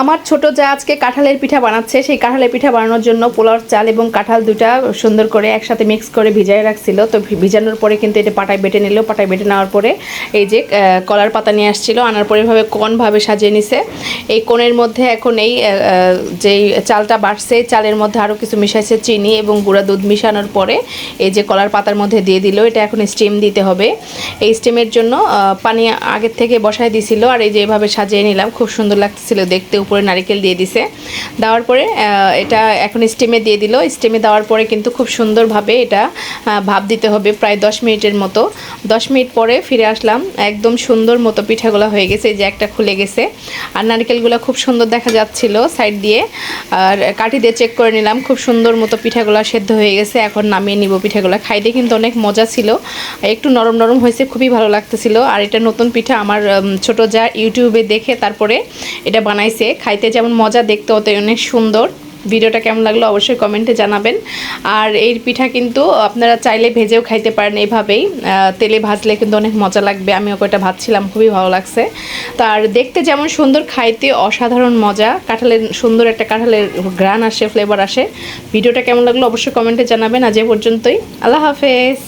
আমার ছোট যা আজকে কাঁঠালের পিঠা বানাচ্ছে, সেই কাঁঠালের পিঠা বানানোর জন্য পোলাওর চাল এবং কাঁঠাল দুটা সুন্দর করে একসাথে মিক্স করে ভিজাই রাখছিল। তো ভিজানোর পরে কিন্তু এটা পাটায় বেটে নিল। পাটায় বেটে নেওয়ার পরে এই যে কলার পাতা নিয়ে আসছিল। আনার পরে এভাবে কোনভাবে সাজিয়ে নিছে। এই কোণের মধ্যে এখন এই যেই চালটা বাড়ছে চালের মধ্যে আরও কিছু মিশাইছে চিনি এবং গুঁড়া দুধ মিশানোর পরে এই যে কলার পাতার মধ্যে দিয়ে দিল। এটা এখন স্টিম দিতে হবে। এই স্টিমের জন্য পানি আগের থেকে বসায় দিছিল। আর এই যে এভাবে সাজিয়ে নিলাম। খুব সুন্দর লাগতেছিল দেখতে উপরে নারিকেল দিয়ে দিছে। দেওয়ার পরে এটা এখন স্টিমে দিয়ে দিল। স্টিমে দেওয়ার পরে কিন্তু খুব সুন্দরভাবে এটা ভাপ দিতে হবে প্রায় দশ মিনিটের মতো। দশ মিনিট পরে ফিরে আসলাম, একদম সুন্দর মতো পিঠাগুলো হয়ে গেছে যে একটা খুলে গেছে। আর নারকেলগুলো খুব সুন্দর দেখা যাচ্ছিল সাইড দিয়ে। আর কাঠি দিয়ে চেক করে নিলাম, খুব সুন্দর মতো পিঠাগুলো সেদ্ধ হয়ে গেছে। এখন নামিয়ে নিব পিঠাগুলো। খাইতে কিন্তু অনেক মজা ছিল। একটু নরম নরম হয়েছে, খুবই ভালো লাগতেছিল। আর এটা নতুন পিঠা আমার ছোট যা ইউটিউবে দেখে তারপরে এটা বানাইছে। খাইতে যেমন মজা দেখতে হতে অনেক সুন্দর। ভিডিওটা কেমন লাগল অবশ্যই কমেন্টে জানাবেন। আর এই পিঠা কিন্তু আপনারা চাইলে ভেজেও খাইতে পারেন এইভাবেই আহ, তেলে ভাজলে কিন্তু অনেক মজা লাগবে। আমিও কয়টা ভাজছিলাম খুবই ভালো লাগছে। তো আর দেখতে যেমন সুন্দর খাইতে অসাধারণ মজা। কাঁঠালের সুন্দর একটা কাঁঠালের গ্রান আসে ফ্লেভার আসে। ভিডিওটা কেমন লাগল অবশ্যই কমেন্টে জানাবেন। আজ এ পর্যন্তই। আল্লাহ হাফেজ।